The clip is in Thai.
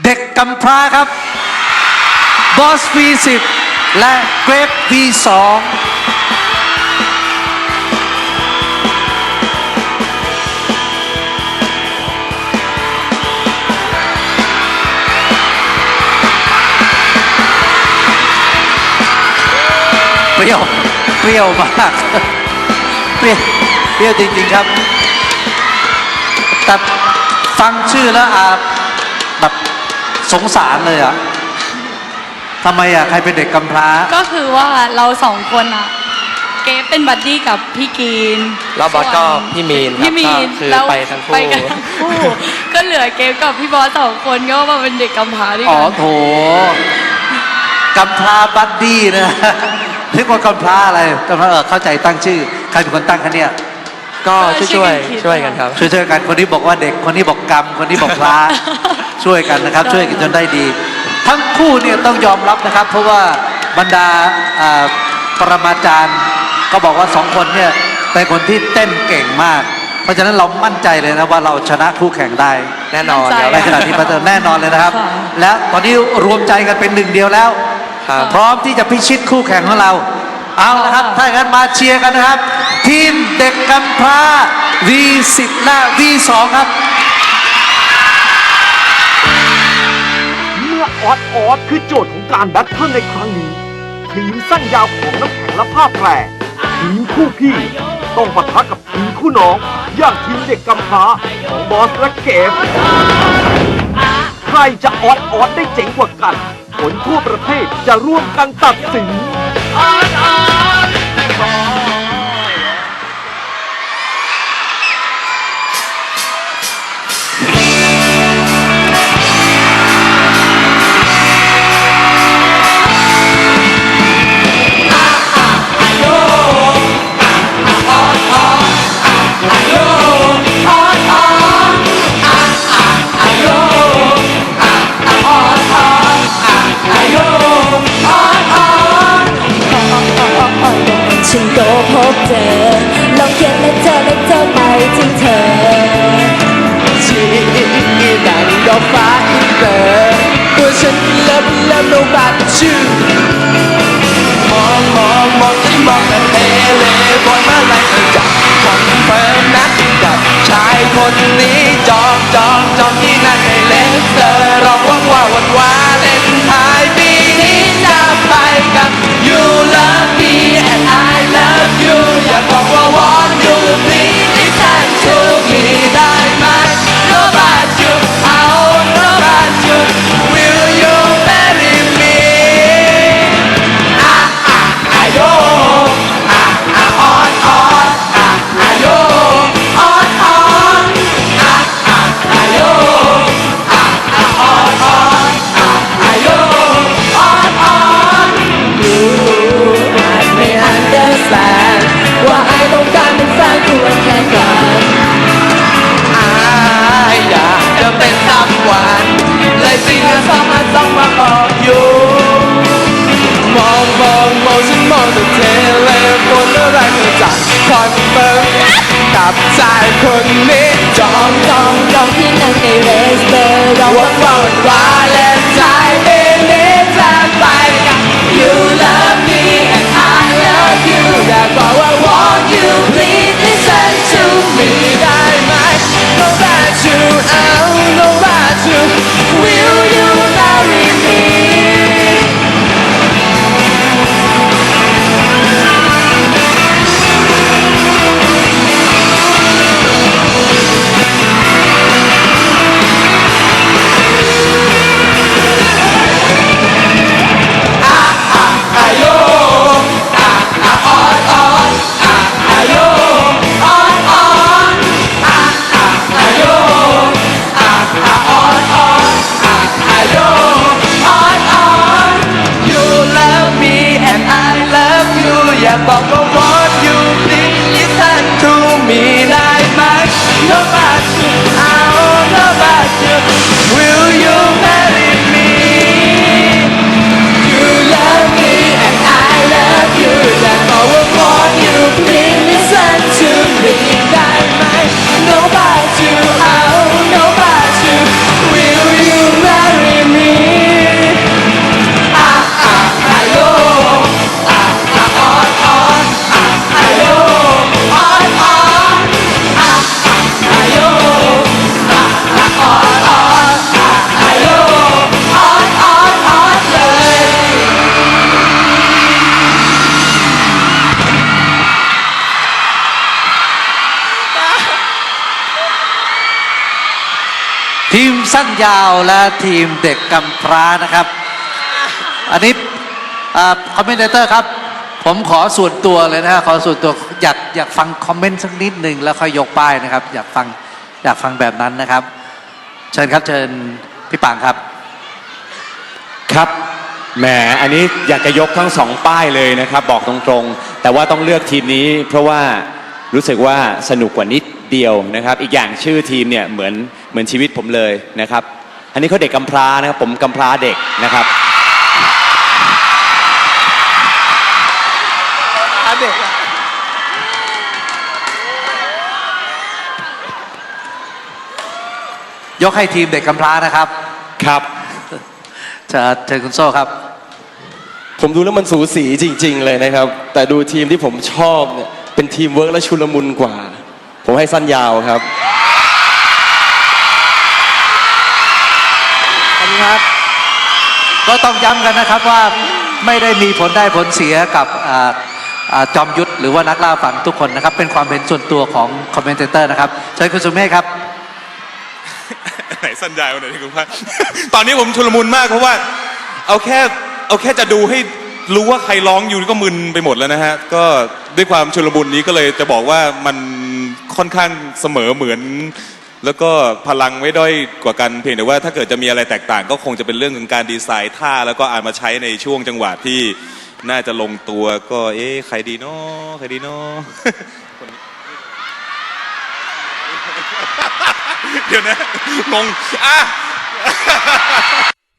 เด็กกำพร้าครับบอส V10 และเกรฟ V2 เปรี้ยว เปรี้ยวมาก เปรี้ยวเปรี้ยวจริงๆครับ แต่ฟังชื่อแล้วอาแบบ สงสารเลยอะทำไมอะ ใครเป็นเด็กกำพร้า ก็คือว่าเราสองคนอะเกฟเป็นบัดดี้กับพี่กรีนแล้วบอสก็ส่วนพี่มีนครับพี่มีนก็คือแล้วไปทั้งคู่ ไปกันทั้งคู่ก็เหลือเกฟกับพี่บอสสองคนก็มาเป็นเด็กกำพร้าด้วยอ๋อกันโถกำพร้าบัดดี้นะนึกว่ากำพร้าอะไรกำพร้าเออเข้าใจตั้งชื่อ ใครเป็นคนตั้งคะเนี่ย ก็ช่วยช่วยช่วยกันครับ ช่วยช่วยกันคนนี้บอกว่าเด็กคนนี้บอกกรรมคนนี้บอกพระ ช่วยกันนะครับ ช่วยกันจนได้ดี ทั้งคู่เนี่ยต้องยอมรับนะครับ เพราะว่าบรรดาอ่าปรมาจารย์ก็บอกว่าสองคนเนี่ยเป็นคนที่เต้นเก่งมาก เพราะฉะนั้นเรามั่นใจเลยนะว่าเราชนะคู่แข่งได้แน่นอนมั่นใจเดี๋ยวในขณะที่พัฒนาแน่นอนเลยนะครับค่ะและตอนนี้รวมใจกันเป็นหนึ่งเดียวแล้วครับพร้อมที่จะพิชิตคู่แข่งของเราเอาละครับ ถ้าอย่างนั้นมาเชียร์กันนะครับ ทีมเด็กกำพร้า V10 และ V2 ครับ อออดออดคือโจทย์ของการแบทเทิลในครั้งนี้ ทีมสั้นยาวของน้ำแข็งและผ้าแปรทีมคู่พี่ ต้องปะทะกับทีมคู่น้องอย่างทีมเด็กกำพร้าของบอสและเกฟใครจะออดออดได้เจ๋งกว่ากัน ผลทั่วประเทศจะร่วมกันตัดสิน พบเจอลองเขียนและเจอและเจอไปที่เธอชีดังดอกฟ้าอินเตอร์ตัวฉันเลิฟเลิฟโนบัตชื่อมองมองมองที่มองแต่เทเลบนเมื่อไรเธอจะคอนเฟิร์มนัดกับชายคนนี้จองจองจองที่นั่นในเลสเตอร์รองว่างว่าวันวาน คนมึงกับชายคนนี้จองจองจองที่นั่งในเรสเตอร์เราว่าว่าวันวาเลนไทน์ปีนี้จะไปกับ You ทีมสั้นยาวและทีมเด็กกำพร้านะครับ อันนี้คอมเมนเตอร์ครับ ผมขอส่วนตัวเลยนะฮะขอส่วนตัวอยากอยากฟังคอมเมนต์สักนิดหนึ่งแล้วค่อยยกป้ายนะครับ อยากฟังอยากฟังแบบนั้นนะครับ เชิญครับเชิญพี่ปางครับ ครับแหมอันนี้อยากจะยกทั้งสองป้ายเลยนะครับ บอกตรงๆ แต่ว่าต้องเลือกทีมนี้ เพราะว่า รู้สึกว่าสนุกกว่านิดเดียวนะครับ อีกอย่างชื่อทีมเนี่ยเหมือนเหมือนชีวิตผมเลยนะครับ อันนี้เขาเด็กกำพร้านะครับผมกำพร้าเด็กนะครับยกให้ทีมเด็กกำพร้านะครับ ครับเชิญเชิญคุณโซ่ครับ ผมดูแล้วมันสูสีจริง ๆ เลยนะครับ แต่ดูทีมที่ผมชอบเนี่ย เป็นทีมเวิร์กและชุลมุนกว่า ผมให้สั้นยาวครับ ก็ต้องย้ำกันนะครับว่าไม่ได้มีผลได้ผลเสียกับอ่าอ่าจอมยุทธหรือว่านักล่าฝันทุกคนนะครับ เป็นความเห็นส่วนตัวของคอมเมนเตอร์นะครับเชิญคุณสุเมฆครับ ไหนสั้นยาวไหนที่คุณพาตอนนี้ผมชุลมุนมากเพราะว่า เอาแค่เอาแค่จะดูให้ รู้ว่าใครร้องอยู่ก็มึนไปหมดแล้วนะฮะ ก็ด้วยความชุลมุนนี้ก็เลยจะบอกว่ามันค่อนข้างเสมอเหมือน แล้วก็พลังไม่ด้อยกว่ากันเพียงแต่ว่าถ้าเกิดจะมีอะไรแตกต่าง ก็คงจะเป็นเรื่องของการดีไซน์ท่าแล้วก็อามาใช้ในช่วงจังหวะที่น่าจะลงตัวก็เอ๊ะใครดีเนาะใครดีเนาะเดี๋ยวนะงงอะ